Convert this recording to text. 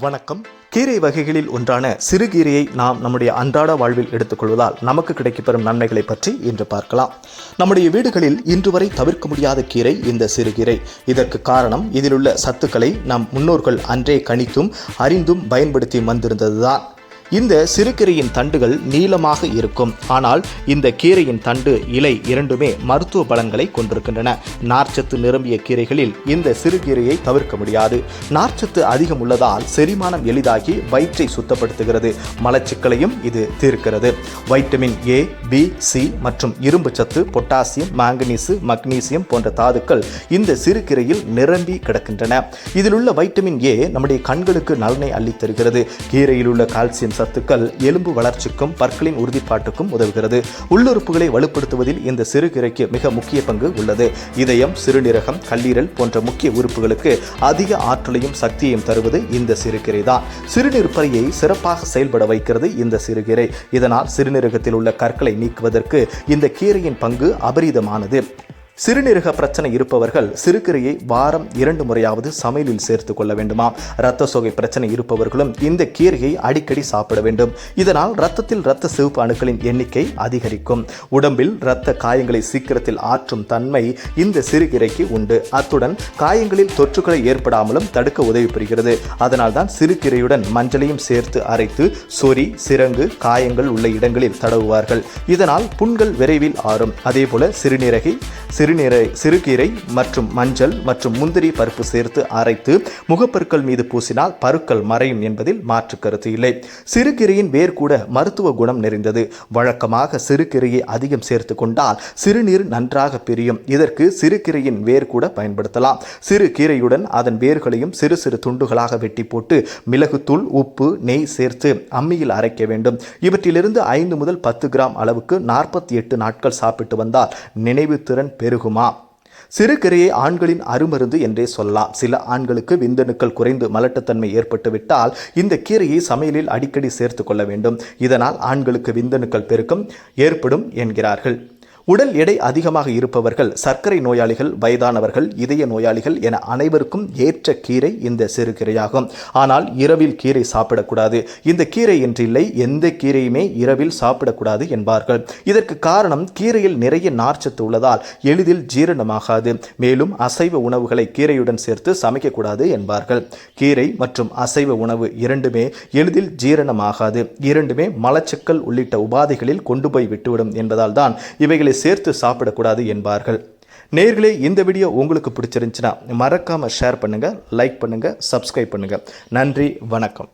வணக்கம். கீரை வகைகளில் ஒன்றான சிறுகீரையை நாம் நம்முடைய அன்றாட வாழ்வில் எடுத்துக்கொள்வதால் நமக்கு கிடைக்கப்பெறும் நன்மைகளை பற்றி இன்று பார்க்கலாம். நம்முடைய வீடுகளில் இன்று வரை தவிர்க்க முடியாத கீரை இந்த சிறுகீரை. இதற்கு காரணம் இதிலுள்ள சத்துக்களை நம் முன்னோர்கள் அன்றே கணித்தும் அறிந்தும் பயன்படுத்தி வந்திருந்ததுதான். இந்த சிறுகீரையின் தண்டுகள் நீளமாக இருக்கும். ஆனால் இந்த கீரையின் தண்டு இலை இரண்டுமே மருத்துவ பலன்களை கொண்டிருக்கின்றன. நார்ச்சத்து நிரம்பிய கீரைகளில் இந்த சிறுகீரையை தவிர்க்க முடியாது. நார்ச்சத்து அதிகம் உள்ளதால் செரிமானம் எளிதாகி வயிற்றை சுத்தப்படுத்துகிறது. மலச்சிக்கலையும் இது தீர்க்கிறது. வைட்டமின் ஏ பி சி மற்றும் இரும்பு சத்து பொட்டாசியம் மாங்கனீசு மக்னீசியம் போன்ற தாதுக்கள் இந்த சிறுகீரையில் நிரம்பி கிடக்கின்றன. இதில் உள்ள வைட்டமின் ஏ நம்முடைய கண்களுக்கு நலனை அள்ளித் தருகிறது கீரையில் உள்ள கால்சியம் சத்துக்கள் எலும்பு வளர்ச்சிக்கும் பற்களின் உறுதிப்பாட்டுக்கும் உதவுகிறது. உள்ளுறுப்புகளை வலுப்படுத்துவதில் இந்த சிறுகீரைக்கு மிக முக்கிய பங்கு உள்ளது. இதயம் சிறுநீரகம் கல்லீரல் போன்ற முக்கிய உறுப்புகளுக்கு அதிக ஆற்றலையும் சக்தியையும் தருவது இந்த சிறுகீரை தான் சிறுநீர்ப்பறையை சிறப்பாக செயல்பட வைக்கிறது இந்த சிறுகீரை இதனால் சிறுநீரகத்தில் உள்ள கற்களை நீக்குவதற்கு இந்த கீரையின் பங்கு அபரிதமானது. சிறுநீரக பிரச்சனை இருப்பவர்கள் சிறுகீரையை வாரம் இரண்டு முறையாவது சமையலில் சேர்த்து கொள்ள வேண்டுமா? இரத்த சோகை பிரச்சனை இருப்பவர்களும் இந்த கீரையை அடிக்கடி சாப்பிட வேண்டும். இதனால் இரத்தத்தில் இரத்த சிவப்பு அணுக்களின் எண்ணிக்கை அதிகரிக்கும். உடம்பில் இரத்த காயங்களை சீக்கிரத்தில் ஆற்றும் தன்மை இந்த சிறுகீரைக்கு உண்டு. அத்துடன் காயங்களில் தொற்றுகளை ஏற்படாமலும் தடுக்க உதவி புரிகிறது. அதனால்தான் சிறுகீரையுடன் மஞ்சளையும் சேர்த்து அரைத்து சொறி சிரங்கு காயங்கள் உள்ள இடங்களில் தடவுவார்கள். இதனால் புண்கள் விரைவில் ஆறும். அதேபோல சிறுநீரகை சிறுநீரை சிறுகீரை மற்றும் மஞ்சள் மற்றும் முந்திரி பருப்பு சேர்த்து அரைத்து முகப்பருக்கள் மீது பூசினால் பருக்கள் மறையும் என்பதில் மாற்று கருத்து இல்லை. சிறுகீரையின் வேர் கூட மருத்துவ குணம் நிறைந்தது. வழக்கமாக சிறுகீரையை அதிகம் சேர்த்து கொண்டால் சிறுநீர் நன்றாக பிரியும். இதற்கு சிறுகீரையின் வேர் கூட பயன்படுத்தலாம். சிறு கீரையுடன் அதன் வேர்களையும் சிறு சிறு துண்டுகளாக வெட்டி போட்டு மிளகுத்தூள் உப்பு நெய் சேர்த்து அம்மியில் அரைக்க வேண்டும். இவற்றிலிருந்து ஐந்து முதல் பத்து கிராம் அளவுக்கு நாற்பத்தி எட்டு நாட்கள் சாப்பிட்டு வந்தால் நினைவு திறன் பெரு பெருகுமா? சிறுகீரையை ஆண்களின் அருமருந்து என்றே சொல்லலாம். சில ஆண்களுக்கு விந்தணுக்கள் குறைந்து மலட்டுத்தன்மை ஏற்பட்டுவிட்டால் இந்த கீரையை சமையலில் அடிக்கடி சேர்த்து கொள்ள வேண்டும். இதனால் ஆண்களுக்கு விந்தணுக்கள் பெருக்கம் ஏற்படும் என்கிறார்கள். உடல் எடை அதிகமாக இருப்பவர்கள் சர்க்கரை நோயாளிகள் வயதானவர்கள் இதய நோயாளிகள் என அனைவருக்கும் ஏற்ற கீரை இந்த சிறுகீரையாகும் ஆனால் இரவில் கீரை சாப்பிடக்கூடாது. இந்த கீரை என்றில்லை எந்த கீரையுமே இரவில் சாப்பிடக்கூடாது என்பார்கள். இதற்கு காரணம் கீரையில் நிறைய நார்ச்சத்து உள்ளதால் எளிதில் ஜீரணமாகாது. மேலும் அசைவ உணவுகளை கீரையுடன் சேர்த்து சமைக்கக்கூடாது என்பார்கள். கீரை மற்றும் அசைவ உணவு இரண்டுமே எளிதில் ஜீரணமாகாது. இரண்டுமே மலச்சிக்கல் உள்ளிட்ட உபாதைகளில் கொண்டு போய் விட்டுவிடும் என்பதால் தான் இவைகளை சேர்த்து சாப்பிடக்கூடாது என்பார்கள். நேர்களே இந்த வீடியோ உங்களுக்கு பிடிச்சிருந்துச்சுன்னா மறக்காமல் ஷேர் பண்ணுங்கள் லைக் பண்ணுங்கள் சப்ஸ்கிரைப் பண்ணுங்கள் நன்றி வணக்கம்.